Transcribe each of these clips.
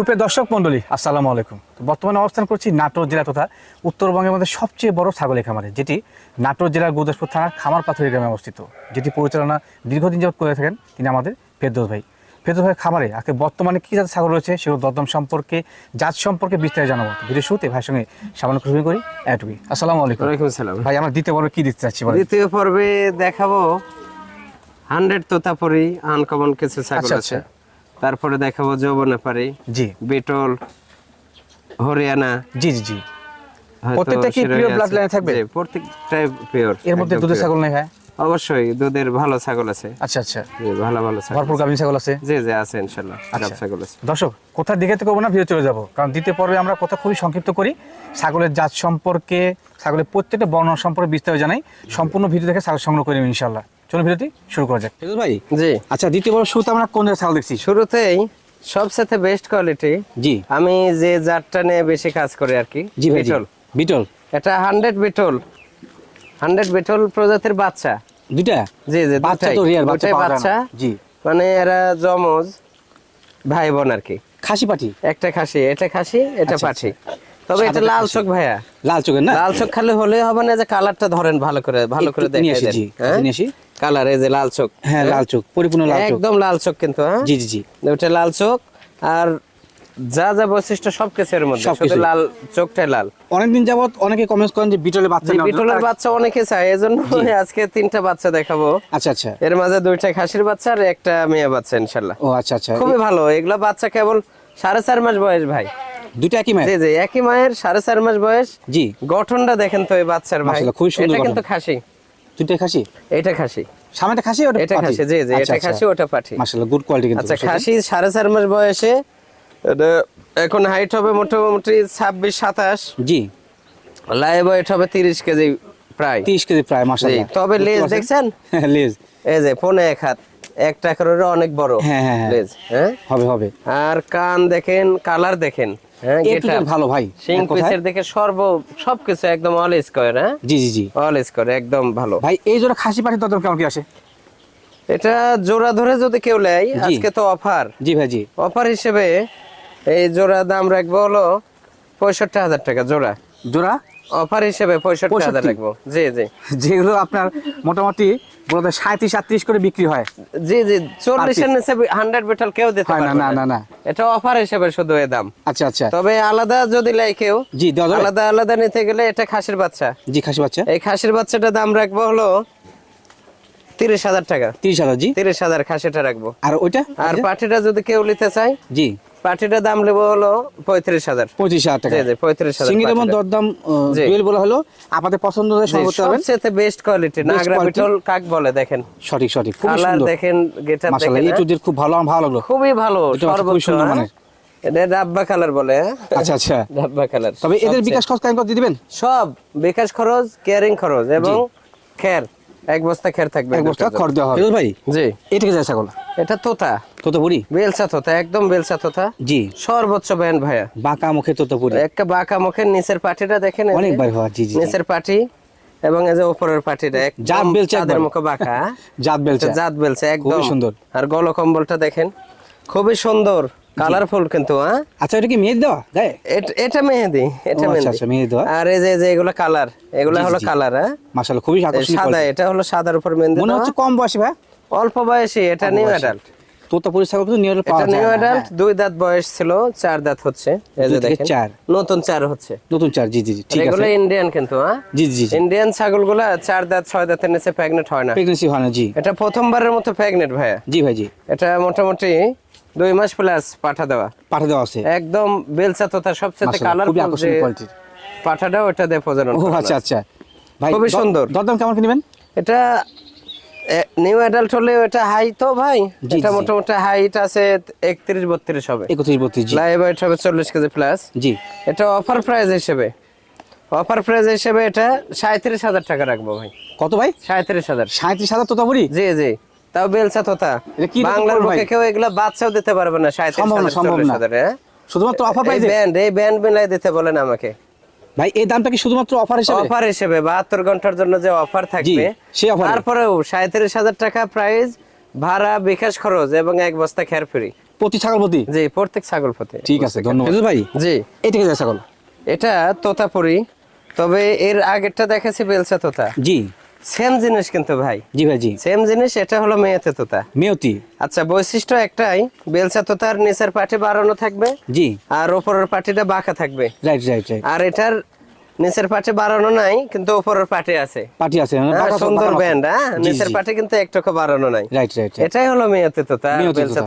সুপ্রিয় দর্শক মণ্ডলী আসসালামু আলাইকুম। বর্তমানে অবস্থান করছি নাটোর জেলা তথা উত্তরবঙ্গের মধ্যে সবচেয়ে বড় ছাগলের খামারে যেটি নাটোর জেলার গুরদাসপুর থানার খামার পাথুরি গ্রামে অবস্থিত যেটি পরিচালনা দীর্ঘদিন যাবত করে থাকেন তিনি আমাদের ফেরদৌস ভাই। ফেরদৌস ভাই খামারে আজকে বর্তমানে কী জাতের ছাগল রয়েছে সেগুলো দরদম সম্পর্কে জাত সম্পর্কে বিস্তারিত জানাব। ভিডিও শুরুতে ভাইয়ের সঙ্গে সামান্য শুরু করি। এটুকুই আসসালামু আলাইকুম। ভাই আমরা দ্বিতীয় পর্বে কী দিতে চাচ্ছি দ্বিতীয় পর্বে দেখাবো হান্ড্রেড তোতাপুরি আনকমন কিছু ছাগল আচ্ছা, আছে। তারপরে দেখাবো যৌবনাপারি জি। বিটল হরিয়ানা। জি জি জি। প্রত্যেকটা কি শিরোহী pure আছে। থাকবে? জি, প্রত্যেকটাই পিওর এর মধ্যে দুধের ছাগল নেই ভাই? অবশ্যই দুধের ভালো ছাগল আছে। আচ্ছা আচ্ছা। ভালো ভালো ছাগল ভরপুর গাভিন ছাগল আছে? জি জি আছে ইনশাল্লাহ আচ্ছা। ছাগল আছে। দর্শক কোথার দিকে থেকে করব না ভিডিও চলে যাব। কারণ দ্বিতীয় পর্বে আমরা কথা খুবই সংক্ষিপ্ত করি। ছাগলের জাত সম্পর্কে ছাগলের প্রত্যেকটা বর্ণনা সম্পর্কে বিস্তারিত জানাই। সম্পূর্ণ ভিডিও দেখে ছাগল সংগ্রহ করি ইনশাল্লাহ। চলুন ভিডিওটি শুরু করা যাক। ভাই? জি। আচ্ছা দ্বিতীয় শুরুতে আমরা কোন ছাগল দেখছি? শুরুতেই সবসাথে বেস্ট কোয়ালিটি জি। আমি যে জাতটা নিয়ে বেশি কাজ করি আর কি জি বিটল। বিটল? এটা হান্ড্রেড বিটল। হান্ড্রেড বিটল প্রজাতির বাচ্চা। দুইটা? জি জি বাচ্চা। তো রিয়ার বাচ্চা। বাচ্চা। জি। মানে এরা জমজ ভাই বোন আর কি। খাসি পাটি? একটা খাসি এটা খাসি এটা আচ্ছা, পাঠি তবে এটা লাল চোখ ভাইয়া। লাল চোখের না? লাল চোখ খালি হলে হবে না যে কালারটা ধরেন ভালো করে ভালো করে নিয়ে আসি, জি, দেন আসি। কালার এই যে লাল চোখ। হ্যাঁ লাল চোখ পরিপূর্ণ লাল চোখ। একদম লাল চোখ কিন্তু হ্যাঁ? জি জি জি। ওটা লাল চোখ আর যা যা বৈশিষ্ট্য সব কিছুর মধ্যে। শুধু লাল চোখটাই লাল। অনেকদিন যাবত অনেকে কমেন্টস করেন যে বিটলের বাচ্চা জন্য। বিটলের বাচ্চা অনেকে চায় এজন্য আজকে তিনটা বাচ্চা দেখাবো। আচ্ছা আচ্ছা। এর মাঝে দুইটা খাসির বাচ্চা আর একটা মেয়ে বাচ্চা ইনশাল্লাহ। ও আচ্ছা আচ্ছা। খুবই ভালো এগুলা বাচ্চা কেবল সাড়ে চার মাস বয়স ভাই। দুইটা একই মায়ের? জি জি একই মায়ের সাড়ে চার মাস বয়স। জি। গঠনটা দেখেন তো এই বাচ্চার ভাই। খুবই সুন্দর এটা কিন্তু খাসি। খাসি? এটা খাসি। সামনেটা খাসি ওটা এটা খাসি জি জি এটা খাসি ওটা পাঠি মাশাআল্লাহ গুড কোয়ালিটি কিন্তু আচ্ছা খাসি সাড়ে চার মাস বয়সে এখন হাইট হবে মোটামুটি ছাব্বিশ সাতাশ। জি। লাইভ ওয়েট হবে তিরিশ কেজি প্রায়। 30 কেজি প্রায় তবে লেজ দেখছেন? লেজ। এই যে পনে এক হাত। এক টাকার অনেক বড় হ্যাঁ, হ্যাঁ, হ্যাঁ। লেজ হ্যাঁ? হবে হবে। আর কান দেখেন কালার দেখেন। হ্যাঁ এ টু getup, জেড ভালো ভাই। সিং পিসের দেখে সর্ব সবকিছু একদম অল স্কোয়ার হ্যাঁ? জি জি জি। অল স্কোয়ার একদম ভালো। ভাই এই জোড়া খাসি পাঠি তত কেমন কি আসে? এটা জোড়া ধরে যদি কেউ নেয় আজকে তো অফার জি ভাই জি। অফার হিসেবে এই জোড়া দাম রাখব হলো পঁয়ষট্টি হাজার টাকা জোড়া। জোড়া? অফার হিসেবে পঁয়ষট্টি হাজার রাখব। জি জি। যেগুলো আপনার মোটামুটি বলতে সাঁত্রিশ আটত্রিশ করে বিক্রি হয়। জি জি চল্লিশের নিচে হান্ড্রেড বেটাল কেউ দিতে হয় না না না। এটা অফার হিসেবে শুধু এ দাম। আচ্ছা আচ্ছা। তবে আলাদা যদি লাই কেউ জি আলাদা আলাদা নিতে গেলে এটা খাসির বাচ্চা। জি খাসি বাচ্চা। এই খাসির বাচ্চাটার দাম রাখব হলো তিরিশ হাজার টাকা। তিরিশ হাজার জি। তিরিশ হাজার খাসিটা রাখব। আর ওইটা? আর পাটিটা যদি কেউ নিতে চায় জি। পাটিটার দাম নেব হলো পঁয়ত্রিশ হাজার। পঁয়ত্রিশ হাজার টাকা। পঁয়ত্রিশ হাজার এবং দরদাম। ডুয়েল বলা হলো আপনাদের পছন্দ হলে জি, সংগ্রহ করতে পারবেন সবচেয়ে বেস্ট কোয়ালিটি নাগরা। বিটল কাক বলে দেখেন। সঠিক সঠিক খুব সুন্দর। দেখেন গেটার দেখেন এই হ্যাঁ? খুব ভালো ভালো লাগল খুবই ভালো সর্বোচ্চ সুন্দর। এটা ডাব্বা কালার বলে হ্যাঁ? আচ্ছা আচ্ছা। ডাব্বা কালার তবে এদের বিকাশ খরচ কেন দিয়ে দিবেন? সব বিকাশ খরচ কেয়ারিং খরচ এবং খের এক বস্তা খের থাকবে এক বস্তা খড় দেওয়া হবে। ভাই জি। এটা কি যায় ছাগল। এটা তোতা। তোতাপুরি বেলসা তোতা একদম বেলসা তোতা। জি। সর্বোচ্চ ব্যান্ড ভাইয়া। বাঁকা মুখে তোতাপুরি একটা বাঁকা মুখের নিচের পাটিটা দেখেন এই যে। অনেকবার হওয়া জি জি। নিচের পাটি এবং এই যে উপরের পাটিটা একদম জাত বেলচা চাঁদের মুখে বাঁকা? জাত বেলচা। জাত বেলছে একদম। সুন্দর। আর গলকম্বলটা দেখেন খুবই সুন্দর। কালারফুল কিন্তু হ্যাঁ? আচ্ছা এটা কি মেয়ে দেওয়া? এটা মেহেদি এটা আচ্ছা, মেহেদি। আচ্ছা, মেহেদি দেওয়া। আর এই যে যে এগুলো কালার এগুলো হলো কালার হ্যাঁ? মাশাআল্লাহ খুবই আকর্ষণীয় সাদা এটা হলো সাদার উপর মেহেদি মনে হচ্ছে কম বয়সী ভাই? অল্প বয়সী এটা নিউ অ্যাডাল্ট পাওয়া যায় নিউ অ্যাডাল্ট। দুই দাঁত বয়স ছিল চার দাঁত হচ্ছে। এই যে দেখেন চার। নতুন চার হচ্ছে। নতুন চার জি জি জি, ঠিক এগুলো ইন্ডিয়ান কিন্তু হ্যাঁ? জি জি ইন্ডিয়ান ছাগলগুলা চার দাঁত ছয় দাঁতের নিচে প্রেগনেন্ট হয় না। প্রেগনেন্সি হয় না জি। এটা প্রথমবারের মতো প্রেগনেন্ট ভাইয়া। জি ভাই জি। এটা মোটামুটি দুই মাস প্লাস পাঠা দেওয়া। পাঠা দেওয়া আছে। একদম বেলচা তোতা সবচেয়ে কালার খুবই আকর্ষণীয় কোয়ালিটির পাঠাটা ওটা দিয়ে প্রজনন ও আচ্ছা আচ্ছা। ভাই খুবই সুন্দর। দরদাম কেমন কি নেবেন? এটা নিউ অ্যাডাল্ট হলে এটা হাই তো ভাই। এটা মোটামুটি হাইট আছে একত্রিশ বত্রিশ হবে। একত্রিশ বত্রিশ জি। লাইভ ওয়েট হবে চল্লিশ কেজি প্লাস জি। এটা অফার প্রাইস হিসেবে। অফার প্রাইস হিসেবে এটা সাঁত্রিশ হাজার টাকা রাখব ভাই। কত ভাই? সাঁত্রিশ হাজার। সাঁত্রিশ হাজার তোতাপুরি জি জি। তাও তোতা এটা কি রকম বাংলার? মুখে কেউ এগুলা বাচ্চাও দিতে পারবে না হ্যাঁ? শুধুমাত্র অফার এই ব্যান্ড এই ব্যান্ড মিলাই দিতে বলেন আমাকে। ভাই এই দামটা কি শুধুমাত্র অফার হিসেবে? অফার হিসেবে বাহাত্তর ঘণ্টার জন্য যে অফার থাকবে সেই এ। তারপরেও সাঁত্রিশ হাজার টাকা প্রাইস ভাড়া বিকাশ খরচ এবং এক বস্তা খের ফ্রি। প্রতি ছাগল প্রতি জি প্রত্যেক ছাগল প্রতি ঠিক আছে ধন্যবাদ। ভাই? জি। থেকে যায় ছাগল? এটা তোতাপুরি। তবে এর আগেরটা দেখেছি বেলসা তোতা। জি। সেম জিনিস কিন্তু ভাই। জি ভাই জি। সেম জিনিস এটা হলো মেয়েতে তোতা মেয়তি। আচ্ছা বৈশিষ্ট্য একটাই বেলসা তোতার নিচের পাটি বাড়ানো থাকবে জি। আর ওপরের পাটিটা বাঁকা থাকবে। রাইট রাইট রাইট আর এটার নিচের পাটি বাড়ানো নাই কিন্তু ওপরের পাটি আছে। পার্টি আছে মানে হ্যাঁ, সুন্দর ব্যান্ড হ্যাঁ? নিচের। পাটি কিন্তু একটুকু বাড়ানো নাই। রাইট রাইট এটাই হলো মেয়েতে তোতা।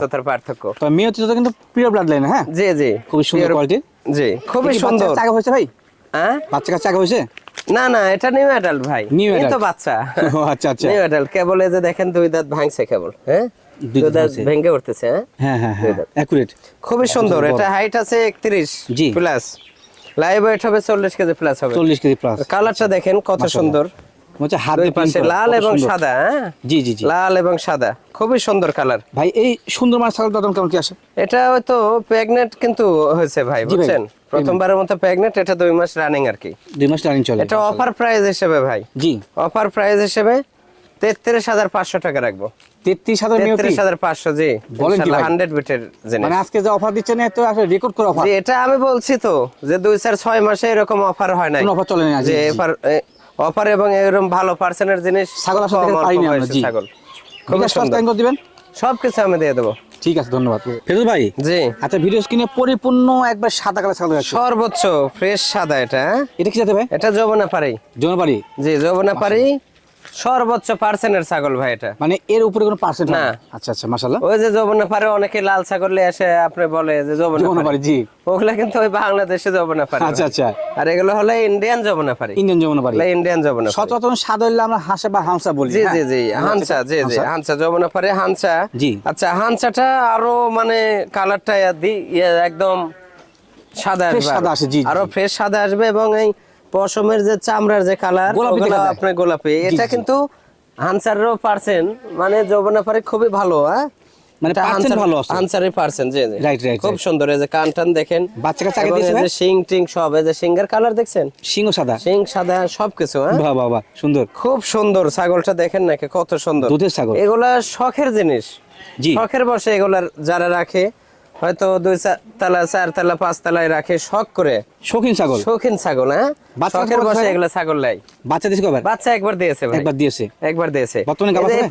তোতার পার্থক্য। তো মেয়তি তো কিন্তু প্রিয় ব্লাড লাইন হ্যাঁ? জি জি। খুবই সুন্দর কোয়ালিটির জি খুবই সুন্দর। কাচ্চা হয়েছে ভাই? হ্যাঁ? বাচ্চা কাচ্চা আগা হয়েছে? না না এটা নিউ অ্যাডাল্ট ভাই। এই তো বাচ্চা। ও, আচ্ছা আচ্ছা। নিউ অ্যাডাল্ট কেবল এই যে দেখেন দুই দাঁত ভাঙছে কেবল হ্যাঁ। ভেঙে উঠতেছে হ্যাঁ? হ্যাঁ হ্যাঁ হ্যাঁ। অ্যাকুরেট খুবই সুন্দর। এটা হাইট আছে একত্রিশ জি। প্লাস লাইভ ওয়েট হবে চল্লিশ কেজি প্লাস হবে। কেজি প্লাস কালারটা দেখেন কত সুন্দর। হচ্ছে হাত পাশে লাল এবং সাদা হ্যাঁ? জি জি জি। লাল এবং সাদা। খুবই সুন্দর কালার ভাই এই সুন্দর মাছ ছাগল দাম কেমন কি আসে? এটা হয়তো প্রেগনেন্ট কিন্তু হয়েছে ভাই, বুঝছেন? প্রথমবার মতো প্রেগনেন্ট এটা দুই মাস রানিং আর কি। দুই মাস রানিং চলে। এটা অফার প্রাইস হিসেবে ভাই। জি। অফার প্রাইস হিসেবে তেত্রিশ হাজার পাঁচশো টাকা রাখব। তেত্রিশ হাজার তেত্রিশ হাজার পাঁচশো জি। বলেন কি ভাই? হান্ড্রেড বিটের জিনিস। মানে আজকে যে অফার দিচ্ছেন এত আসলে রেকর্ড করে অফার জি এটা আমি বলছি তো যে দুই চার ছয় মাসে এরকম অফার হয় কোনো offer চলে জি, যে অফার অফার এবং এরকম ভালো পার্সেন্টের জিনিস ছাগল আসলে বয়সে জি। ছাগল। দিবেন? সবকিছু আমি দিয়ে দেবো। ঠিক আছে ধন্যবাদ। ফেরুদ ভাই জি। আচ্ছা ভিডিও স্ক্রিনে পরিপূর্ণ একবার সাদা কালার ছাগল আছে সর্বোচ্চ ফ্রেশ সাদা এটা হ্যাঁ? এটা কি যাতে ভাই? এটা যৌবনা পারি জনবাড়ি জি যৌবনা পারি সর্বোচ্চ পার্সেন্টের ছাগল ভাই এটা মানে এর উপরে কোনো পার্সেন্ট না। আচ্ছা আচ্ছা মাশাআল্লাহ ওই যে যমুনা পারে অনেকে লাল ছাগল এসে আপনি বলে যে যমুনা পারি জি ওগুলা কিন্তু ওই বাংলাদেশে যমুনা পারি আচ্ছা আচ্ছা আর এগুলো হলো ইন্ডিয়ান যমুনা পারি ইন্ডিয়ান জনবাড়ি এগুলো ইন্ডিয়ান যমুনা পারি। সচরাচর সাদা হইলে আমরা হাঁসা বা হামসা বলি জি হ্যাঁ? জি জি হানসা জি জি হাঁসা। হানসা যমুনা পারে হানসা জি। আচ্ছা হানসাটা আরও মানে কালারটা একদম সাদা আসবে সাদা আসে, জি, জি। আরও ফ্রেশ সাদা আসবে এবং এই পশমের যে চামড়ার যে কালার গোলাপি আপনার গোলাপি। এটা কিন্তু হানসারেরও পার্সেন্ট মানে যমুনা পারে খুবই ভালো হ্যাঁ? মানে এটা ভালো আছে। হানসারের পার্সেন্ট জি জি। Right, right, খুব সুন্দর এই যে কান টান দেখেন বাচ্চা কাচ্চা আগে দিয়েছে যে শিং টিং সব এই যে কালার দেখছেন? সিংহ সাদা। শিং সাদা সবকিছু হ্যাঁ? বাহ বাহ বাহ সুন্দর। খুব সুন্দর ছাগলটা দেখেন নাকি কত সুন্দর। দুধের ছাগল। এগুলা শখের জিনিস। জি। শখের বসে এগুলার যারা রাখে হয়তো দুই তালা চার তালা পাঁচ তালায় রাখে শখ করে। শৌখিন ছাগল। শৌখিন ছাগল হ্যাঁ? শখের বসে ভাই? ছাগল লাই বাচ্চা দিয়েছে কবার বাচ্চা একবার দিয়েছে ভাই। একবার দিয়েছে। একবার দিয়েছে। বর্তমানে এই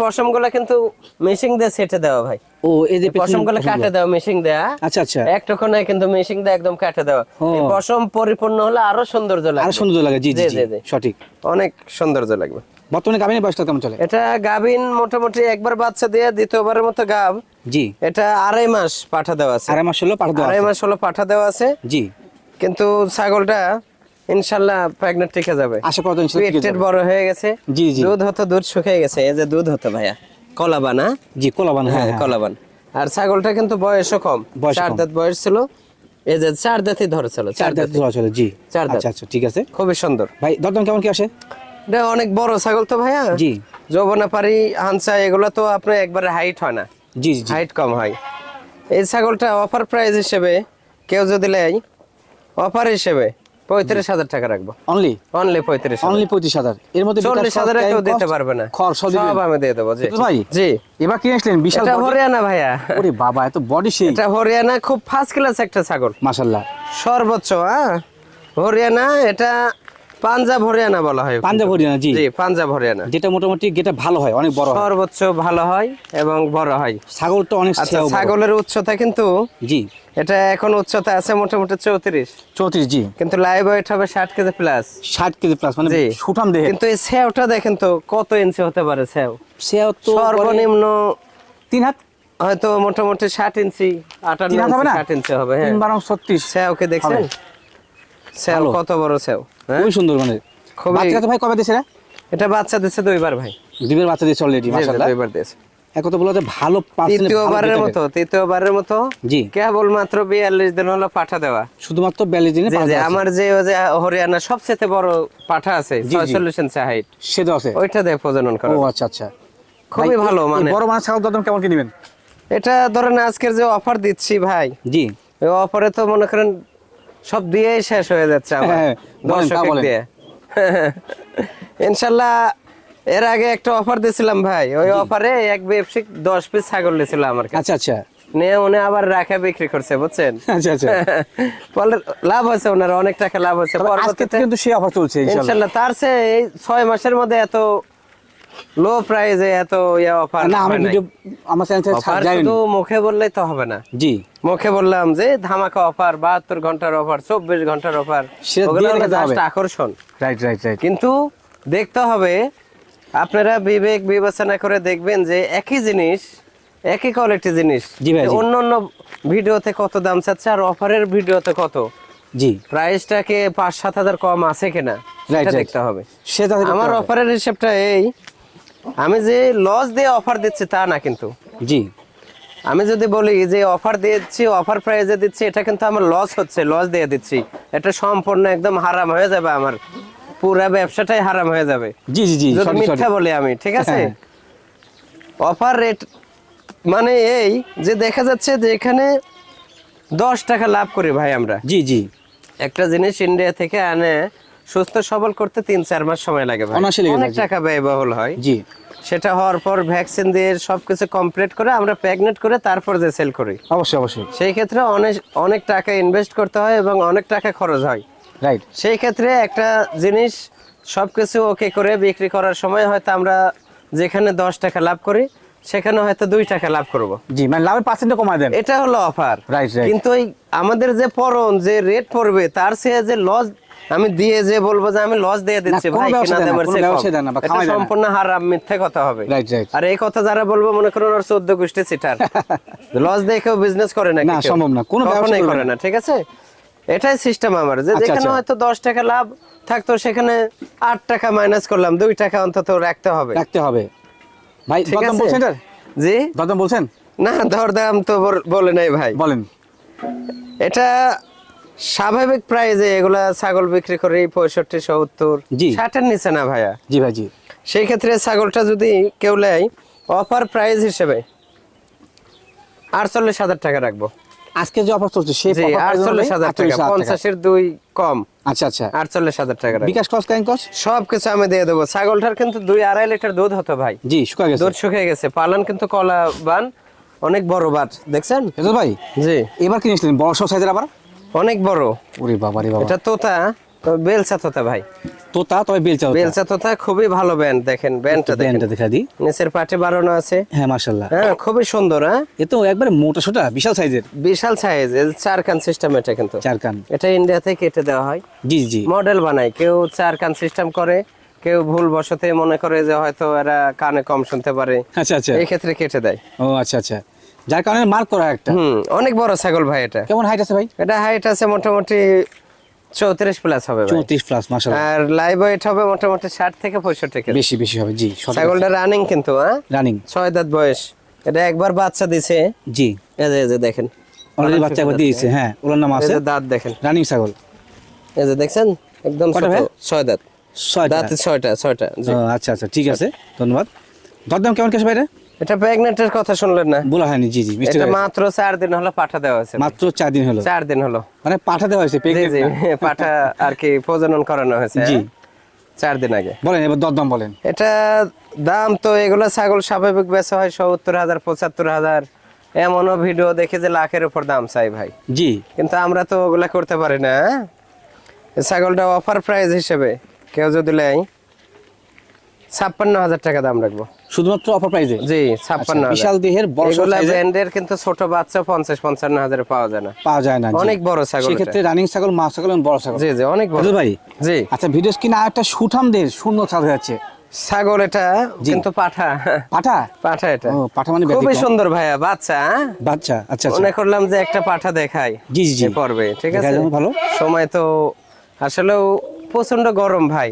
কিন্তু মেশিং দিয়ে সেটে দেওয়া ভাই। ও এই যে পশমগুলো। কাটে দেওয়া মেশিং দেওয়া আচ্ছা আচ্ছা। কিন্তু মেশিং দিয়ে একদম কাটে দেওয়া। এই পশম পরিপূর্ণ হলে আরও সৌন্দর্য আরও লাগে। জি, জি। সঠিক। অনেক সৌন্দর্য লাগবে। বর্তমানে গাভিনের বয়সটা কেমন চলে? এটা গাভিন মোটামুটি একবার বাচ্চা দিয়ে দ্বিতীয়বারের মতো গাব জি। এটা আড়াই মাস পাঠা দেওয়া আছে। আড়াই মাস হলো পাঠা দেওয়া আড়াই মাস হলো পাঠা দেওয়া আছে। জি। কিন্তু ছাগলটা টিকে যাবে। আশা যাবে। বড় হয়ে গেছে। জি, জি। দুধ হতো দুধ শুকিয়ে গেছে। এই যে দুধ হতো ভাইয়া। কলাবান হ্যাঁ? জি কোলাবান হ্যাঁ হ্যাঁ হ্যাঁ। কলাবান। আর ছাগলটা কিন্তু বয়সও কম। বয়স চার দাঁত বয়স ছিল। এই যে চার দাঁতই ধরেছিল চার চার দাঁত ধরা জি। চার দাঁত। আচ্ছা আচ্ছা ঠিক আছে। খুবই সুন্দর। ভাই দরদাম কেমন কি আসে? এটা অনেক বড় ছাগল তো ভাইয়া? জি। যৌবনা পারি হানসা এগুলো তো আপনার একবারে হাইট হয় না। জি হাইট কম হয়। এই ছাগলটা অফার প্রাইস হিসেবে কেউ যদি নেয় অফার হিসেবে পঁয়ত্রিশ হাজার টাকা রাখব। অনলি অনলি পঁয়ত্রিশ অনলি পঁয়ত্রিশ হাজার। এর মধ্যে চল্লিশ হাজারে কেউ দিতে পারবে না। খরচ সব সব আমি দিয়ে দেবো জি। ভাই জি। এবার কি আসলেন বিশাল এটা হরিয়ানা ভাইয়া। ওরে বাবা এত বডি সেই। এটা হরিয়ানা খুব ফার্স্ট ক্লাস একটা ছাগল। মাশাআল্লাহ সর্বোচ্চ হ্যাঁ। হরিয়ানা এটা পাঞ্জাব হরিয়ানা বলা হয় পাঞ্জাব হরিয়ানা জি। জি পাঞ্জাব হরিয়ানা। যেটা মোটামুটি গেটা ভালো হয় অনেক বড় সর্বোচ্চ ভালো হয় এবং বড় হয়। ছাগলটা অনেক আচ্ছা ছাগলের উচ্চতা কিন্তু জি। এটা এখন উচ্চতা আছে মোটামুটি চৌত্রিশ। চৌত্রিশ জি। কিন্তু লাইভ ওয়েট হবে ষাট কেজি প্লাস ষাট কেজি প্লাস মানে। সুঠাম দেহে। কিন্তু এই সেওটা দেখেন তো কত ইঞ্চি হতে পারে সেও? সেও তো সর্বনিম্ন তিন হাত? হয়তো মোটামুটি ষাট ইঞ্চি আটান্ন ষাট ইঞ্চি হবে হ্যাঁ। বারো ছত্রিশ। সেওকে দেখছেন? সেও কত বড় সেও? খুবই সুন্দর মানে। বাচ্চা তো ভাই কবে এটা বাচ্চা দুইবার ভাই। ডিমের বাচ্চা দিয়েছে অলরেডি মাশাআল্লাহ। দুইবার দিয়েছে। কথা বলতে ভালো তৃতীয়বারের মতো তৃতীয়বারের মতো জি। কেবল মাত্র বিয়াল্লিশ দিন হলো পাঠা দেওয়া। শুধুমাত্র বিয়াল্লিশ দিনে জি, পাঁচ আমার যে যে হরিয়ানা সবচেয়ে বড় পাঠা আছে জি, জি। ছয়চল্লিশ ইঞ্চি হাইট সে আছে। ওইটা দিয়ে প্রজনন করা। ও আচ্ছা আচ্ছা। খুবই ভালো মানে। বড় মাছ ছাগল দাম কেমন কি নেবেন? এটা ধরেন আজকের যে অফার দিচ্ছি ভাই জি। অফারে তো মনে করেন সব দিয়েই শেষ হয়ে যাচ্ছে আমার হ্যাঁ, বলেন। দিয়ে। ইনশাল্লাহ এর আগে একটা অফার দিয়েছিলাম ভাই। ওই অফারে এক বেপসিক দশ পিস ছাগল নিয়েছিল আমার আচ্ছা আচ্ছা। নিয়ে উনি আবার রাখা বিক্রি করছে বুঝছেন? আচ্ছা আচ্ছা। লাভ হয়েছে ওনার অনেক টাকা লাভ হয়েছে। পরবর্তীতে কিন্তু সেই অফার চলছে ইনশাল্লাহ। তার সে এই ছয় মাসের মধ্যে এত লো প্রাইজে এত ইয়া অফার না আমি ভিডিও আমার চ্যানেল যাইনি শুধু মুখে বললেই তো হবে না। জি। মুখে বললাম যে ধামাকা অফার বাহাত্তর ঘণ্টার অফার চব্বিশ ঘণ্টার অফার সেটা আকর্ষণ। রাইট রাইট রাইট কিন্তু দেখতে হবে আপনারা বিবেক বিবেচনা করে দেখবেন যে একই জিনিস একই কোয়ালিটি জিনিস অন্য অন্য ভিডিওতে কত দাম চাচ্ছে আর অফারের ভিডিওতে কত। জি। প্রাইসটাকে পাঁচ সাত হাজার কম আছে কিনা সেটা দেখতে হবে। সেটা আমার অফারের হিসেবটা এই আমি যে লস দিয়ে অফার দিচ্ছি তা না কিন্তু। জি। আমি যদি বলি যে অফার দিচ্ছি অফার প্রাইজে দিচ্ছি এটা কিন্তু আমার লস হচ্ছে লস দিয়ে দিচ্ছি। এটা সম্পূর্ণ একদম হারাম হয়ে যাবে আমার। পুরা ব্যবসাটাই হারাম হয়ে যাবে। জি জি জি যদি মিথ্যা বলি আমি ঠিক আছে? হ্যাঁ। অফার রেট মানে এই যে দেখা যাচ্ছে যে এখানে দশ টাকা লাভ করি ভাই আমরা। জি জি। একটা জিনিস ইন্ডিয়া থেকে আনে সুস্থ সবল করতে তিন চার মাস সময় লাগে অনেক টাকা ব্যয়বহুল হয়। জি। সেটা হওয়ার পর ভ্যাকসিন দিয়ে সবকিছু কমপ্লিট করে আমরা প্রেগনেন্ট করে তারপর যে সেল করি। অবশ্যই অবশ্যই। সেই ক্ষেত্রে অনেক অনেক টাকা ইনভেস্ট করতে হয় এবং অনেক টাকা খরচ হয়। রাইট সেই ক্ষেত্রে একটা জিনিস সবকিছু ওকে করে বিক্রি করার সময় হয়তো আমরা যেখানে দশ টাকা লাভ করি সেখানে হয়তো দুই টাকা লাভ করব। জি মানে লাভের পার্সেন্টটা কমায় দেন। এটা হলো অফার রাইট. কিন্তু এই আমাদের যে পরন যে রেট পড়বে তার সে যে লস আমি দিয়ে যে বলব যে আমি লস দিয়ে দিচ্ছি ভাই কিনা না বা এটা। সম্পূর্ণ হারাম মিথ্যে কথা হবে. আর এই কথা যারা বলব মনে করুন ওর চোদ্দ গোষ্ঠী সিটার লস দিয়ে কেউ বিজনেস করে না না, সম্ভব না। কোনো ব্যবসা করে না। ঠিক আছে? এটাই সিস্টেম আমার যে আচ্ছা, যেখানে আচ্ছা। হয়তো দশ টাকা লাভ থাকতো সেখানে আট টাকা মাইনাস করলাম দুই টাকা অন্তত রাখতে হবে। রাখতে হবে। ভাই ঠিক আছে? বলছেন জি? দরদাম বলছেন? না দরদাম তো বলে নাই ভাই। বলেন। এটা স্বাভাবিক প্রাইজে এগুলা ছাগল বিক্রি করি পঁয়ষট্টি সত্তর জি। ষাটের নিচে না ভাইয়া? জি ভাই জি। সেই ক্ষেত্রে ছাগলটা যদি কেউ নেয় অফার প্রাইস হিসেবে আটচল্লিশ হাজার টাকা রাখব। আজকে যে অফার চলছে সেই জি offer price আটচল্লিশ হাজার টাকা পঞ্চাশের দুই কম। আচ্ছা আচ্ছা। আটচল্লিশ হাজার টাকা বিকাশ কস সব কিছু আমি দিয়ে দেবো। ছাগলটার কিন্তু দুই আড়াই লিটার দুধ হতো ভাই। জি শুকা গেছে। দুধ শুকিয়ে গেছে। পালন কিন্তু কলা বান অনেক বড় বাট দেখছেন? ভাই জি। এবার কিনেছিলেন বড় সব সাইজের আবার? অনেক বড়। ওরে বাবা রে বাবা। এটা তোতা তো বেলচা তোতা ভাই। তোতা তবে বেলচা বেলচা তোতা খুবই ভালো ব্যান্ড দেখেন ব্যান্ডটা দেখেন। ব্যান্ডটা দেখা দিই। নিচের পাটে বাড়ানো আছে। হ্যাঁ মার্শাল্লাহ হ্যাঁ খুবই সুন্দর হ্যাঁ। এ তো একবারে মোটা সোটা বিশাল সাইজের। বিশাল সাইজ চার কান সিস্টেম এটা কিন্তু। চার কান। এটা ইন্ডিয়াতে কেটে দেওয়া হয়। জি জি। মডেল বানায় কেউ চার কান সিস্টেম করে কেউ ভুল বশতে মনে করে যে হয়তো এরা কানে কম শুনতে পারে। আচ্ছা আচ্ছা। এই ক্ষেত্রে কেটে দেয়। ও আচ্ছা আচ্ছা। যার কারণে মার্ক করা একটা। হুম অনেক বড় ছাগল ভাই এটা। কেমন হাইট আছে ভাই? এটা হাইট আছে মোটামুটি চৌত্রিশ প্লাস হবে চৌত্রিশ প্লাস মার্শাল্লাহ আর লাইভ ওয়েট হবে মোটামুটি ষাট থেকে পঁয়ষট্টি বেশি বেশি হবে জি ছাগলটা রানিং কিন্তু হ্যাঁ? রানিং ছয় দাঁত বয়স। এটা একবার বাচ্চা দিছে। জি। এই যে দেখেন। অলরেডি বাচ্চা একবার দিয়েছে হ্যাঁ নাম আছে দাঁত দেখেন। রানিং ছাগল। এই যে দেখছেন? একদম ছয় দাঁত। ছয়টা। ছয়টা আচ্ছা আচ্ছা ঠিক আছে ধন্যবাদ। দরদাম কেমন কেছে ভাইরে এটা প্রেগনেন্টের কথা শুনলেন না? বলা হয়নি জি জি এটা মাত্র চার দিন হলো পাঠা দেওয়া হয়েছে। মাত্র চার দিন হলো? চার দিন হলো। মানে পাঠা দেওয়া হয়েছে জি জি পাঠা আর কি প্রজনন করানো হয়েছে জি। হ্যাঁ? চার দিন আগে। বলেন এবার দরদাম বলেন। এটা দাম তো এগুলো ছাগল স্বাভাবিক বেচা হয় সত্তর হাজার পঁচাত্তর হাজার। এমনও ভিডিও দেখে যে লাখের উপর দাম চাই ভাই। জি। কিন্তু আমরা তো ওগুলা করতে পারি না হ্যাঁ? ছাগলটা অফার প্রাইস হিসেবে কেউ যদি নেয় ছাপ্পান্ন হাজার টাকা দাম রাখব। শুধুমাত্র অফার প্রাইজে জি ছাপ্পান্ন বিশাল দেহের বড় ব্র্যান্ডের কিন্তু ছোট বাচ্চা পঞ্চাশ পঞ্চান্ন হাজারে পাওয়া যায় না। পাওয়া যায় না অনেক বড় ছাগল সেক্ষেত্রে রানিং ছাগল মা ছাগল বড় ছাগল। জি জি অনেক বড়। ভাই জি। আচ্ছা ভিডিও স্ক্রিনে আর একটা সুঠামদের শূন্য ছাড় হয়ে যাচ্ছে ছাগল এটা কিন্তু পাঠা। পাঠা? পাঠা এটা। পাঠা মানে খুবই সুন্দর ভাইয়া বাচ্চা হ্যাঁ? বাচ্চা আচ্ছা আচ্ছা। মনে করলাম যে একটা পাঠা দেখাই জি, জি। পর্বে ঠিক আছে? ভালো। সময় তো আসলেও প্রচণ্ড গরম ভাই।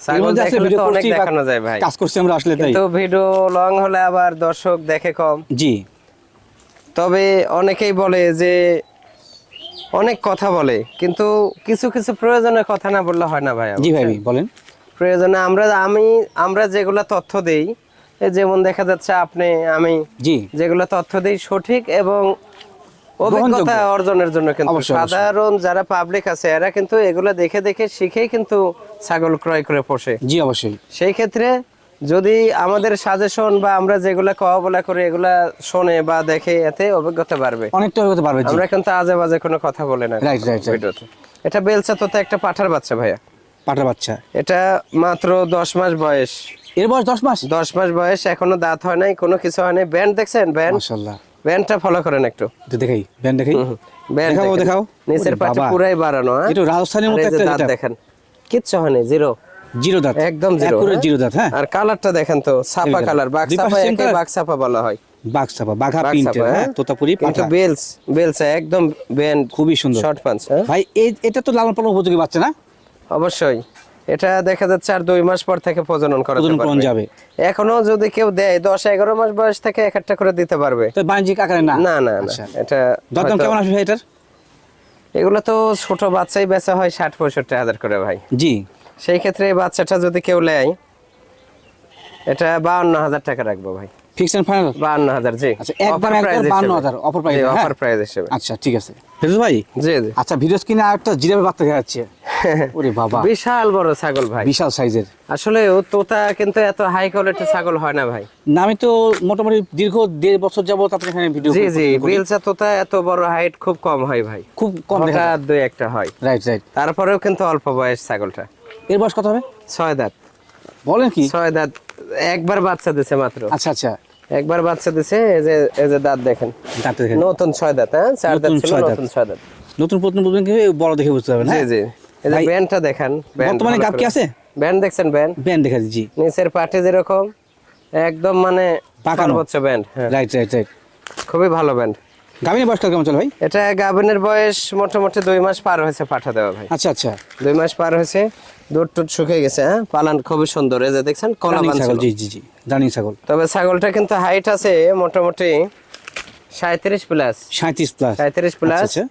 ছাগল দেখলে তো অনেক দেখানো যায় ভাই। কাজ করছি আমরা আসলে তাই? কিন্তু ভিডিও লং হলে আবার দর্শক দেখে কম। জি। তবে অনেকেই বলে যে অনেক কথা বলে কিন্তু কিছু কিছু প্রয়োজনের কথা না বললে হয় না ভাই জি ভাই বলেন। প্রয়োজনে আমরা আমি আমরা যেগুলা তথ্য দেই যেমন দেখা যাচ্ছে আপনি আমি জি। যেগুলো তথ্য দেই সঠিক এবং অভিজ্ঞতা অর্জনের জন্য কিন্তু। সাধারণ যারা পাবলিক আছে এরা কিন্তু এগুলো দেখে দেখে শিখেই কিন্তু ছাগল ক্রয় করে পোষে। জি অবশ্যই। সেই ক্ষেত্রে যদি আমাদের সাজেশন বা আমরা যেগুলা কওয়া বলা করি এগুলা শোনে বা দেখে এতে অভিজ্ঞতা বাড়বে। অনেকটা পারবে জি। আমরা কিন্তু আজে বাজে কোনো কথা বলে না right. ভিডিওতে। এটা বেলচা তোতা একটা পাঠার বাচ্চা ভাইয়া। পাটার বাচ্চা। এটা মাত্র দশ মাস বয়স। এর বয়স দশ মাস? দশ মাস বয়স এখনও দাঁত হয় নাই কোনো কিছু হয় নাই। ব্যান্ড দেখছেন? ব্যান্ড? মাশাল্লাহ ব্যান্ডটা ফলো করেন একটু। দেখাই ব্যান্ড দেখাই। দেখাও, দেখাও। নিচের পুরাই বাড়ানো হ্যাঁ? একটু রাজস্থানের মতো একটা দাঁত দেখেন। কিচ্ছু হয়নি জিরো জিরো দাঁত। একদম জিরো জিরো দাঁত হ্যাঁ? আর কালারটা দেখেন তো ছাপা কালার বাঘ ছাপা একে বাঘ ছাপা বলা হয়। বাঘ প্রিন্টের হ্যাঁ? হ্যাঁ? তোতাপুরি কিন্তু বেলস বেলস একদম ব্যান্ড খুবই সুন্দর। শর্ট পাঞ্চ হ্যাঁ? ভাই এই এটা তো লালন পালন উপযোগী বাচ্চা না? অবশ্যই। এটা দেখা যাচ্ছে আর দুই মাস পর থেকে প্রজনন যাবে। এখনও যদি কেউ দেয় দশ এগারো মাস বয়স থেকে এক একটা করে দিতে পারবে। বাণিজ্যিক আকারে না? না না আচ্ছা। এটা দরদাম কেমন আসবে এটার? এগুলো তো ছোট বাচ্চাই বেচা হয় ষাট পঁয়ষট্টি হাজার করে ভাই। জি। সেই ক্ষেত্রে এই বাচ্চাটা যদি কেউ নেয় এটা বাউন্ন হাজার টাকা রাখব ভাই। ফিক্স এন্ড ফাইনাল বাউন্ন হাজার জি। আচ্ছা, একদম একবার 52,000 offer price, হ্যাঁ? অফার প্রাইস হিসেবে। আচ্ছা ঠিক আছে। ফেরদৌস ভাই? জি জি। আচ্ছা ভিডিও স্ক্রিনে আরেকটা জিরাফের বাচ্চা দেখা যাচ্ছে ওরে বাবা। বিশাল বড় ছাগল ভাই। বিশাল সাইজের। আসলে ও তোতা কিন্তু এত হাই কোয়ালিটি ছাগল হয় না ভাই। না আমি তো মোটামুটি দীর্ঘ দেড় বছর যাবত আপনার এখানে ভিডিও জি জি বিলসা তোতা এত বড় হাইট খুব কম হয় ভাই। খুব কম দেখা দুই একটা হয়। রাইট রাইট তারপরেও কিন্তু অল্প বয়স ছাগলটা। এর বয়স কত হবে? ছয় দাঁত। বলেন কি। ছয় দাঁত একবার বাচ্চা দিছে মাত্র। আচ্ছা আচ্ছা। একবার বাচ্চা দিছে এই যে এই যে দাঁত দেখেন। ডাক্তার দেখেন। নতুন ছয় দাঁত হ্যাঁ? চার দাঁত ছিল দাঁত। নতুন ছয় দাঁত। নতুন প্রথম প্রথম কি বড় দেখে বুঝতে পারবেন জি হ্যাঁ? জি। এই যে ব্যান্ডটা দেখেন বর্তমানে গাব কি আছে? ব্যান্ড দেখছেন ব্যান্ড? ব্যান্ড দেখা জি। নিচের পাটে যেরকম একদম মানে পাকানো। সর্বোচ্চ ব্যান্ড হ্যাঁ। রাইট রাইট রাইট খুবই ভালো ব্যান্ড। গাভিনী বয়স কেমন চলে ভাই? এটা গাভিনের বয়স মোটামুটি দুই মাস পার হয়েছে পাঠা দেওয়া ভাই। আচ্ছা আচ্ছা। দুই মাস পার হয়েছে দুধ টুট শুকিয়ে গেছে হ্যাঁ? পালান খুবই সুন্দর এই যে দেখছেন কলা জি জি জি। রানিং ছাগল। তবে ছাগলটা কিন্তু হাইট আছে মোটামুটি সাঁত্রিশ প্লাস সাঁত্রিশ প্লাস সাঁত্রিশ প্লাস আচ্ছা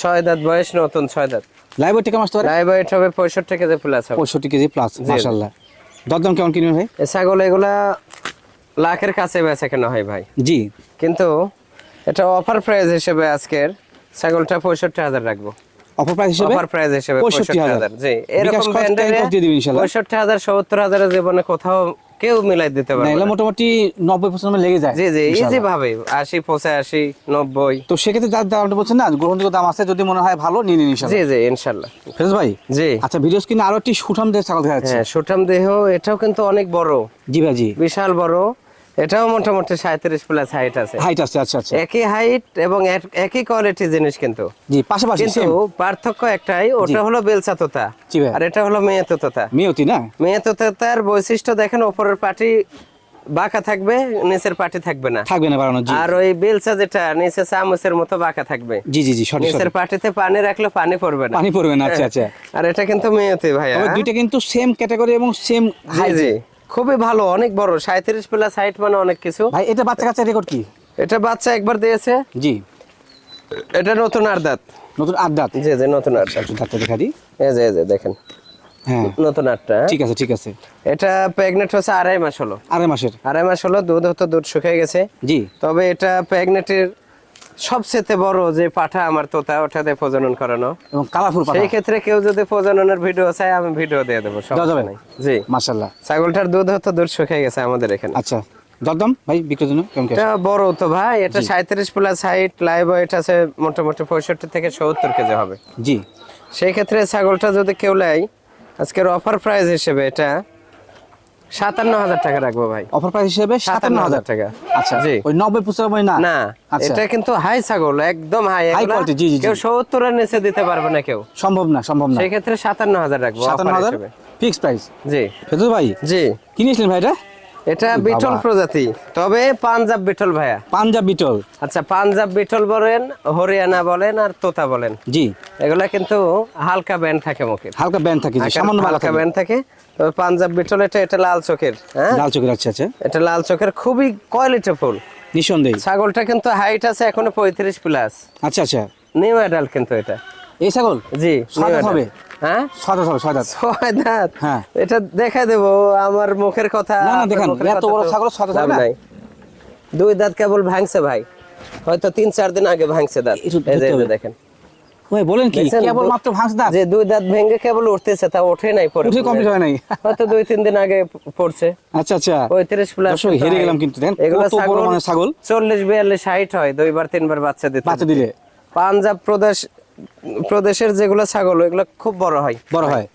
ছয় দাঁত বয়স নতুন ছয় দাঁত। লাইভ ওয়েট কেমন আসতে পারে? লাইভ ওয়েট হবে পঁয়ষট্টি কেজি প্লাস হবে। পঁয়ষট্টি কেজি প্লাস মাশাল্লাহ দরদাম কেমন কিনবেন ভাই? ছাগল এগুলা লাখের কাছে বেচা কেন হয় ভাই। জি। কিন্তু এটা অফার প্রাইস হিসেবে আজকের ছাগলটা পঁয়ষট্টি হাজার রাখব। অফার প্রাইস হিসেবে? অফার প্রাইস হিসেবে পঁয়ষট্টি হাজার। জি এরকম। পঁয়ষট্টি হাজার সত্তর হাজারের জীবনে কোথাও কেউ মিলাই দিতে পারবে না। মোটামুটি নব্বই পার্সেন্ট লেগে যায়। জি জি ইজি। ভাবে আশি পঁচাশি নব্বই। তো সেক্ষেত্রে যার দামটা বলছেন না গ্রহণযোগ্য দাম আছে যদি মনে হয় ভালো নিয়ে নিন জি ইনশাল্লাহ জি ইনশাল্লাহ ফেরজ ভাই? জি। আচ্ছা ভিডিও স্ক্রিনে আরও একটি সুঠাম দেহ ছাগল দেখা যাচ্ছে হ্যাঁ সুঠাম দেহ এটাও কিন্তু অনেক বড়। জি ভাই জি। বিশাল বড়। এটাও মোটামুটি সাঁত্রিশ প্লাস হাইট আছে। হাইট আছে আচ্ছা আচ্ছা। একই হাইট এবং একই কোয়ালিটি জিনিস কিন্তু। জি পাশাপাশি কিন্তু পার্থক্য একটাই ওটা হলো তোতা জি আর এটা হলো মেয়ে তোতা মেয়তি না? মেয়ে তোতার বৈশিষ্ট্য দেখেন ওপরের পাটি বাঁকা থাকবে নিচের পাটি থাকবে না। থাকবে না বাড়ানো জি। আর ওই বেলচা যেটা নিচে চামচের মতো বাঁকা থাকবে। জি জি জি সঠিক নিচের। পাটিতে পানি রাখলে পানি পড়বে না। পানি পড়বে না আচ্ছা আচ্ছা। আর এটা কিন্তু মেয়েতে ভাইয়া। তবে দুইটা কিন্তু সেম ক্যাটাগরি এবং সেম জি হাইট জি। খুবই ভালো অনেক বড়। সাঁত্রিশ প্লাস হাইট মানে অনেক কিছু। ভাই এটা বাচ্চা কাচ্চা রেকর্ড কি? এটা বাচ্চা একবার দিয়েছে। জি। এটা নতুন আর দাঁত নতুন আট দাঁত জি জি নতুন আট দাঁত দাঁতটা দেখা দিই। এই যে এই যে দেখেন। হ্যাঁ। নতুন আটটা। ঠিক আছে ঠিক আছে। এটা প্রেগনেন্ট হচ্ছে আড়াই মাস হলো। আড়াই মাসের। আড়াই মাস হলো দুধ হতো দুধ শুকিয়ে গেছে। জি। তবে এটা প্রেগনেন্টের সবচেয়ে বড় যে পাঠা আমার তোতা ওটাতে প্রজনন করানো। এবং কালারফুল পাতা সেই ক্ষেত্রে কেউ যদি প্রজননের ভিডিও চায় আমি ভিডিও দিয়ে দেবো যাবে? জি। মাশাল্লাহ ছাগলটার দুধ হতো দুধ শুকিয়ে গেছে আমাদের এখানে। আচ্ছা। দরদাম ভাই বিক্রির জন্য কেমন এটা বড় তো ভাই এটা সাঁত্রিশ প্লাস হাইট লাইভ ওয়েট আছে মোটামুটি পঁয়ষট্টি থেকে সত্তর কেজি হবে। জি। সেই ক্ষেত্রে ছাগলটা যদি কেউ নেয় আজকের অফার প্রাইস হিসেবে এটা সাতান্ন হাজার টাকা রাখব ভাই। অফার প্রাইস হিসেবে সাতান্ন হাজার। টাকা। আচ্ছা জি। ওই নব্বই পঁচানব্বই না? না আচ্ছা। এটা কিন্তু হাই ছাগল একদম হাই জি, জি। কেউ সত্তরের নিচে দিতে পারবে না কেউ। সম্ভব না সম্ভব না। সেই ক্ষেত্রে সাতান্ন হাজার রাখব সাতান্ন হাজার ফিক্স প্রাইস জি। ফেরদৌস ভাই জি। কিনেছিলেন ভাই এটা? এটা বিটল প্রজাতি। তবে পাঞ্জাব বিটল ভাইয়া। পাঞ্জাব বিটল। আচ্ছা পাঞ্জাব বিটল বলেন হরিয়ানা বলেন আর তোতা বলেন। জি। এগুলা কিন্তু হালকা ব্যান্ড থাকে মুখে হালকা ব্যান্ড থাকে জি সামান্য হালকা ব্যান্ড। থাকে। তবে পাঞ্জাব বিটল এটা এটা লাল চোখের হ্যাঁ? লাল চোখের আচ্ছা আচ্ছা। এটা লাল চোখের খুবই কোয়ালিটি ফুল। নিঃসন্দেহ। ছাগলটা কিন্তু হাইট আছে এখনও পঁয়ত্রিশ প্লাস আচ্ছা আচ্ছা। নিউ অ্যাডাল্ট কিন্তু এটা। এই ছাগল? জি। হবে? হ্যাঁ? হবে হ্যাঁ। এটা দেখা দেবো আমার মুখের কথা না, না, আপনার এত বড় ছাগল ছয় হবে না? দুই দাঁত কেবল ভাঙছে ভাই। হয়তো তিন চার দিন আগে ভাঙছে দাঁত। এই যে- এই যে ধরতে হবে। দেখেন। ওই বলেন কি কেবল মাত্র ভাঁজ দাঁত? যে দুই দাঁত ভেঙে কেবল উঠতেছে তা ওঠে নাই পরে উঠে কমপ্লিট হয় নাই। হয়তো দুই তিন দিন আগে পড়ছে। আচ্ছা আচ্ছা। পঁয়ত্রিশ প্লাস দর্শক, হেরে গেলাম কিন্তু, দেখেন, এগুলো কত বড় মানের ছাগল। চল্লিশ বিয়াল্লিশ ষাট হয় দুইবার তিনবার বাচ্চা দিতে বাচ্চা দিলে। পাঞ্জাব প্রদেশ প্রদেশের যেগুলো ছাগল এগুলো খুব বড় হয়। বড় হয়।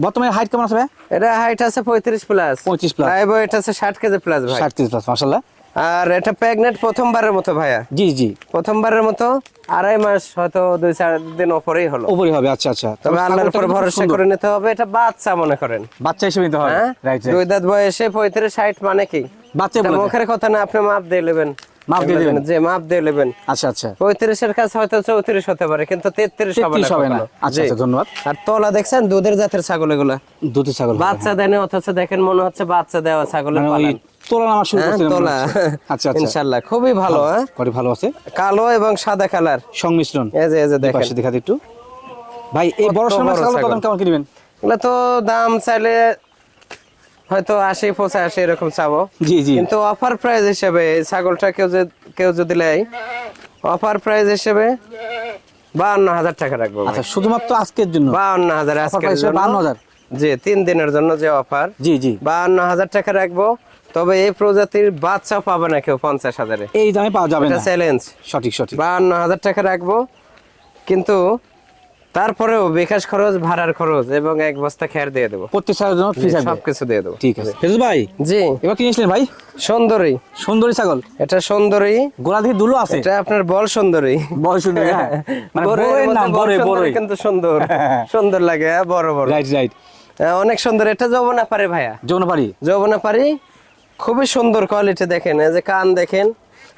বর্তমানে হাইট কেমন আছে ভাই? এটা হাইট আছে পঁয়ত্রিশ প্লাস 35 plus। লাইভ ওয়েট আছে ষাট কেজি প্লাস ভাই। ষাট কেজি প্লাস মাসাল্লাহ আর এটা প্রেগনেন্ট প্রথমবারের মতো ভাইয়া। জি জি। প্রথমবারের মতো আড়াই মাস হয়তো দুই চার দিন ওপরেই হলো। ওপরই হবে আচ্ছা আচ্ছা। তবে আল্লাহর উপর ভরসা করে নিতে হবে এটা বাচ্চা মনে করেন। বাচ্চা হিসেবে নিতে হবে। হ্যাঁ? রাইট দুই দাঁত বয়সে পঁয়ত্রিশ ষাট মানে কি? বাচ্চা এটা। মুখের কথা না আপনি মাপ দিয়ে নেবেন। মাপ দিয়ে দিবেন। যে মাপ দিয়ে নেবেন। আচ্ছা আচ্ছা। কাছে হয়তো চৌত্রিশ হতে পারে কিন্তু তেত্রিশ হবে না হবে না। আচ্ছা আচ্ছা ধন্যবাদ। আর তলা দেখছেন? দুধের জাতের ছাগল এগুলা। ছাগল বাচ্চা অথচ দেখেন মনে হচ্ছে বাচ্চা দেওয়া ছাগলের মানে পালন। তোলা নামা শুরু হ্যাঁ, তোলা। আচ্ছা আচ্ছা। খুবই ভালো হ্যাঁ। ভালো আছে? কালো এবং সাদা কালার। সংমিশ্রণ। এই যে এই যে দেখেন। পাশে দেখাতে একটু। ভাই এই বড় সময় ছাগল। কেমন কিনবেন এগুলো তো দাম চাইলে হয়তো আশি পঁচাশি এরকম চাবো। জি জি। কিন্তু অফার প্রাইস হিসেবে ছাগলটা কেউ কেউ যদি নেয় অফার প্রাইস হিসেবে বাহান্ন হাজার টাকা রাখব আচ্ছা শুধুমাত্র আজকের জন্য? বাহান্ন হাজার আজকের জন্য। 52,000 জি তিন দিনের জন্য যে অফার জি জি। বাহান্ন হাজার টাকা রাখব। তবে এই প্রজাতির বাচ্চা পাবে না কেউ পঞ্চাশ হাজারে। এই দামে পাওয়া যাবে না। চ্যালেঞ্জ সঠিক সঠিক। বাহান্ন হাজার টাকা রাখব। কিন্তু তারপরেও বিকাশ খরচ ভাড়ার খরচ এবং এক বস্তা খেয়ার দিয়ে দেবো। প্রত্যেক ছাগলের জন্য ফ্রি থাকবে। সবকিছু দিয়ে দেবো। ঠিক আছে। ফেরুজ ভাই জি। এবার কি নিয়েছিলেন ভাই? সুন্দরী। সুন্দরী ছাগল। এটা সুন্দরী। গোড়া থেকে দুলো আছে। এটা আপনার বল সুন্দরী। বড় সুন্দরী হ্যাঁ। মানে বড়ের বড়ের নাম বল বড় সুন্দরী বড় কিন্তু সুন্দর। সুন্দর লাগে হ্যাঁ, বড় বড়। রাইট রাইট অনেক সুন্দর। এটা যৌবনা পারে ভাইয়া। যৌনপাড়ি যৌবনা পারি খুবই সুন্দর কোয়ালিটি দেখেন। এই যে কান দেখেন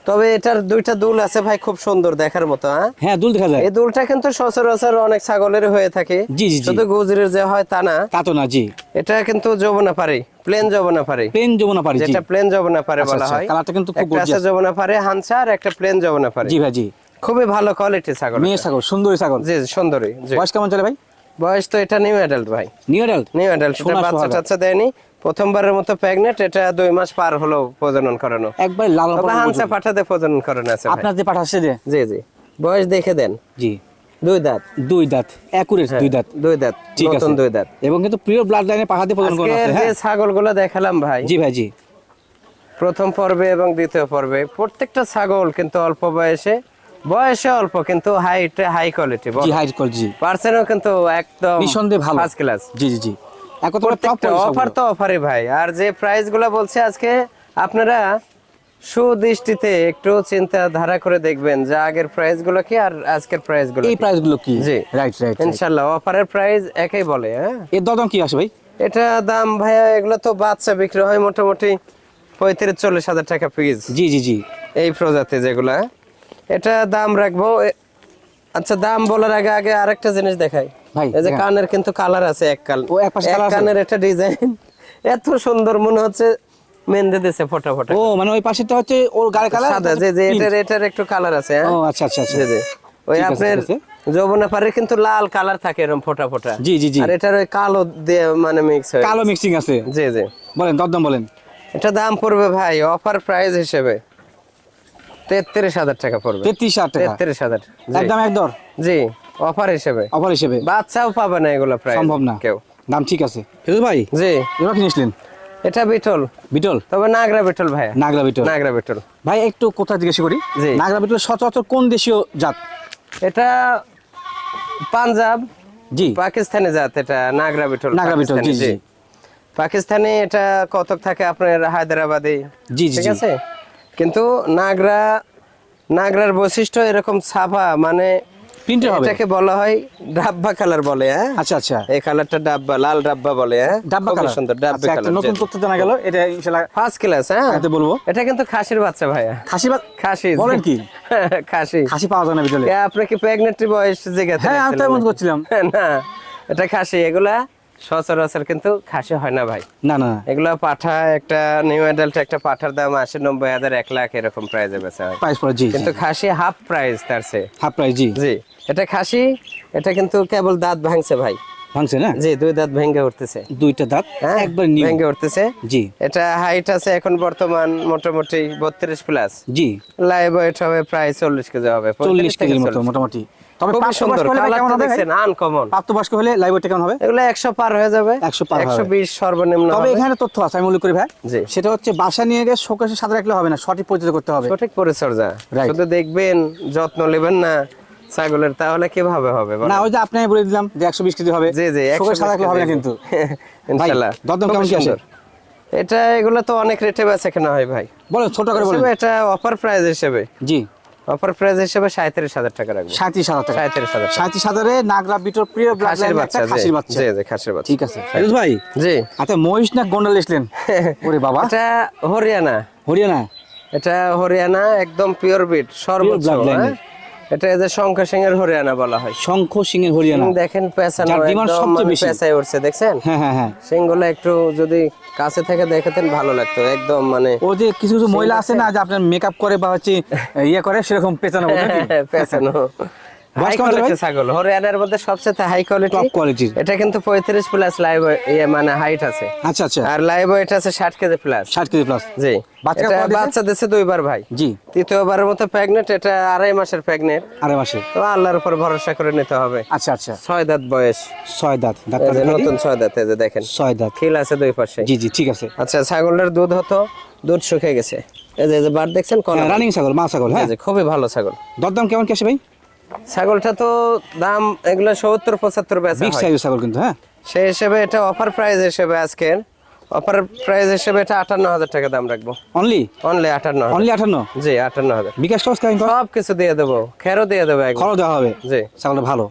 তবে এটার দুইটা দুল আছে ভাই খুব সুন্দর দেখার মতো হ্যাঁ? হ্যাঁ দুল দেখা যায়। এই দুলটা কিন্তু সচরাচর অনেক ছাগলের হয়ে থাকে। জি, জি। শুধু গুজরির যে হয় তা না। তা তো না জি। এটা কিন্তু যৌবনা পারি প্লেন যৌবনা পারি পেন যমুনাপাড়ি জি। যেটা প্লেন যৌবনা পারে বলা আচ্ছা, হয়। কালারটা কিন্তু খুব একটা যৌবনা পারে হানসা আর একটা প্লেন যৌবনা পারে জি ভাই জি। খুবই ভালো কোয়ালিটি ছাগল মেয়ে ছাগল সুন্দরী ছাগল। জি সুন্দরী বয়স কেমন চলে ভাই? বয়স তো এটা নিউ অ্যাডাল্ট ভাই। নিউ অ্যাডাল্ট নিউ অ্যাডাল্ট বাচ্চা টাচ্চা দেয়নি। প্রথমবারের মতো প্রেগনেন্ট এটা দুই মাস পার হলো প্রজনন করানো। একবার লাল পাঠাতে প্রজনন করানো আছে। আপনার যে পাঠাচ্ছে যে? জি জি। বয়স দেখে দেন। জি। দুই দাঁত। দুই দাঁত। একুরেট দুই দাঁত। দুই দাঁত। ঠিক আছে। দুই দাঁত। এবং কিন্তু প্রিয় ব্লাড লাইনে প্রদান করা আছে হ্যাঁ? ছাগলগুলো দেখালাম ভাই। জি ভাই জি। প্রথম পর্বে এবং দ্বিতীয় পর্বে প্রত্যেকটা ছাগল কিন্তু অল্প বয়সে বয়সে অল্প কিন্তু হাইট হাই কোয়ালিটি জি হাই কল জি। পার্সেন্টও কিন্তু একদম নিঃসন্দেহে ভালো। ফার্স্ট ক্লাস জি জি জি। অফার তো অফারে ভাই। আর যে প্রাইসগুলো বলছে আজকে আপনারা সুদৃষ্টিতে একটু চিন্তা ধারা করে দেখবেন যে আগের প্রাইসগুলো কি আর আজকের প্রাইসগুলো এই প্রাইসগুলো কি? জি। রাইট রাইট ইনশাল্লাহ অফারের প্রাইস একই বলে হ্যাঁ? এর দরদাম কি আসে ভাই? এটা দাম ভাইয়া এগুলো তো বাচ্চা বিক্রি হয় মোটামুটি পঁয়ত্রিশ চল্লিশ হাজার টাকা পিস জি জি জি। এই প্রজাতি যেগুলা এটা দাম রাখব। আচ্ছা দাম বলার আগে আগে আরেকটা জিনিস দেখাই। ভাই, এই যে কানের কিন্তু কালার আছে এক কাল। ও, এক পাশে colour আছে? কানের একটা ডিজাইন এত সুন্দর মনে হচ্ছে মেন্দে দিছে ফোটা ফোটা। ও মানে ওই পাশেরটা হচ্ছে ওর গায়ের কালার সাদা যে যে এটার এটার একটু কালার আছে হ্যাঁ? ও আচ্ছা আচ্ছা আচ্ছা। জি জি। ওই আপনার যৌবনা পারে কিন্তু লাল কালার থাকে এরকম ফোটা ফোটা। জি জি জি। আর এটার ওই কালো দিয়ে মানে মিক্স হয়ে। কালো মিক্সিং আছে। জি জি। বলেন দরদাম বলেন। এটা দাম পড়বে ভাই অফার প্রাইস হিসেবে তেত্রিশ হাজার টাকা পড়বে। তেত্রিশ হাজার তেত্রিশ হাজার। একদম এক দর? জি। অফার হিসেবে। অফার হিসেবে। বাচ্চাও পাবে না এগুলো প্রায় সম্ভব না। কেউ। দাম ঠিক আছে। ফিরোজ ভাই? জি। এবার কিনেছিলেন এটা বিটল। বিটল? তবে নাগরা বিটল ভাই নাগরা বিটল। নাগরা বিটল। ভাই একটু কোথায় জিজ্ঞেস করি? জি। নাগরা বিটল সচরাচর কোন দেশীয় জাত? এটা পাঞ্জাব। জি। পাকিস্তানি জাত এটা নাগরা বিটল নাগরা বিটল, জি, জি। পাকিস্তানি এটা কতক থাকে আপনার হায়দ্রাবাদে। জি, জি, ঠিক আছে? কিন্তু নাগরা নাগরার বৈশিষ্ট্য এরকম ছাপা মানে প্রিন্টের হবে। এটাকে বলা হয় ডাব্বা কালার বলে হ্যাঁ? আচ্ছা আচ্ছা। এই কালারটা ডাব্বা লাল ডাব্বা বলে হ্যাঁ? ডাব্বা কালার সুন্দর ডাব্বা আচ্ছা, কালার নতুন তথ্য জানা গেল এটা ইনশাআল্লাহ ফার্স্ট ক্লাস হ্যাঁ? এতে বলব। এটা কিন্তু খাসির বাচ্চা ভাইয়া। খাসি খাসি বলেন কি? খাসি। খাসি পাওয়া যায় না বিটলে এ, আপনি কি প্রেগনেন্টরি বয়স জেগে হ্যাঁ আমি তো মনে করছিলাম। না এটা খাসি এগুলা সচরাচর কিন্তু খাসি হয় না ভাই। না না। এগুলা পাঠা একটা নিউ অ্যাডাল্ট একটা পাঠার দাম আসে নব্বই হাজার এক লাখ এরকম প্রাইজে বেচা হয়। প্রাইস পড়ে জি কিন্তু খাসি হাফ প্রাইস তার চেয়ে। হাফ প্রাইস জি। জি এটা খাসি এটা কিন্তু কেবল দাঁত ভাঙছে ভাই। ভাঙছে না? জি দুই দাঁত ভেঙে উঠতেছে। দুইটা দাঁত হ্যাঁ একবার নিউ। ভেঙে উঠতেছে। জি। এটা হাইট আছে এখন বর্তমান মোটামুটি বত্রিশ প্লাস জি। লাইভ ওয়েট হবে প্রায় চল্লিশ কেজি হবে। 35 কেজির মতো মোটামুটি। তবে সুন্দর? কালারটা হবে দেখছেন আনকমন প্রাপ্তবয়স্ক হলে লাইভ কেমন হবে? এগুলো একশো পার হয়ে যাবে। 100 পার হবে। একশো বিশ সর্বনিম্ন তবে এখানে তথ্য আছে আমি উল্লেখ করি ভাই। সেটা হচ্ছে বাসা নিয়ে গিয়ে শোকেশে সাথে রাখলে হবে না সঠিক পরিচর্যা করতে হবে। সঠিক পরিচর্যা। শুধু দেখবেন যত্ন নেবেন না ছাগলের তাহলে কীভাবে হবে না ওই যে আপনি বলে দিলাম যে একশো বিশ কেজি হবে। জি জি শোকের সাথে হবে না কিন্তু। ইনশাআল্লাহ দরদাম কেমন কি আসে? এটা এগুলো তো অনেক রেটে বেচে কেনা হয় ভাই। বলো ছোট করে হিসেবে এটা অফার প্রাইস হিসেবে। জি। অফার প্রাইস হিসেবে সাঁত্রিশ হাজার টাকা রাখব। সাঁত্রিশ হাজার টাকা। সাঁত্রিশ হাজার টাকা। নাগরা বিটর প্রিয় ব্লাড বাচ্চা খাসির বাচ্চা। জি জি খাসির বাচ্চা। ঠিক আছে। ফিরোজ ভাই। জি। আচ্ছা মহিষ না গোন্ডাল এসলেন? ওরে বাবা। এটা হরিয়ানা। হরিয়ানা? এটা হরিয়ানা একদম পিওর বিট সর্বোচ্চ হ্যাঁ? এটা যে শঙ্খ সিং এর হরিয়ানা বলা হয়। শঙ্খ সিং এর হরিয়ানা। দেখেন পেছানো যার demand সবচেয়ে মানে বেশি। পেছায় উঠছে দেখছেন? হ্যাঁ হ্যাঁ হ্যাঁ। সিংগুলো একটু যদি কাছে থেকে দেখাতেন ভালো লাগতো একদম মানে ও যে কিছু কিছু মহিলা আছে না যে আপনার মেকআপ করে বা হচ্ছে ইয়ে করে সেরকম পেঁচানো বলে ছাগল। হরিয়ানার মধ্যে সবচেয়ে হাই কোয়ালিটি এটা কিন্তু পঁয়ত্রিশ প্লাস লাইভ ইয়ে মানে হাইট আছে। আচ্ছা আচ্ছা। আর লাইভ ওয়েট আছে ষাট কেজি প্লাস ষাট কেজি প্লাস জি। বাচ্চা এটা দিছে? দুইবার ভাই। জি। তৃতীয়বারের মতো প্রেগনেন্ট এটা আড়াই মাসের প্রেগনেন্ট আরে মাসে তো আল্লাহর উপর ভরসা করে নিতে হবে। আচ্ছা আচ্ছা। ছয় দাঁত বয়স। ছয় দাঁত। ডাক্তার। নতুন ছয় দাঁত এই যে দেখেন। ছয় দাঁত। খিল আছে দুই পাশে। জি জি ঠিক আছে। আচ্ছা ছাগলের দুধ হতো দুধ শুকিয়ে গেছে। এই যে বার দেখছেন রানিং ছাগল মা ছাগল হ্যাঁ? খুবই ভালো ছাগল। দরদাম কেমন কি আসে ভাই? ছাগলটা তো দাম এগুলো সত্তর পঁচাত্তর বেচা বিগ সাইজের ছাগল কিন্তু হ্যাঁ? সেই হিসেবে এটা অফার প্রাইস হিসেবে আজকের অফার প্রাইস হিসেবে এটা আটান্ন হাজার টাকা দাম রাখব। অনলি অনলি আটান্ন অনলি আটান্ন? জি আটান্ন হাজার। বিকাশ সব কিছু দিয়ে দেবো খেরও দিয়ে দেবো খরচ দেওয়া হবে। জি। ছাগলটা ভালো।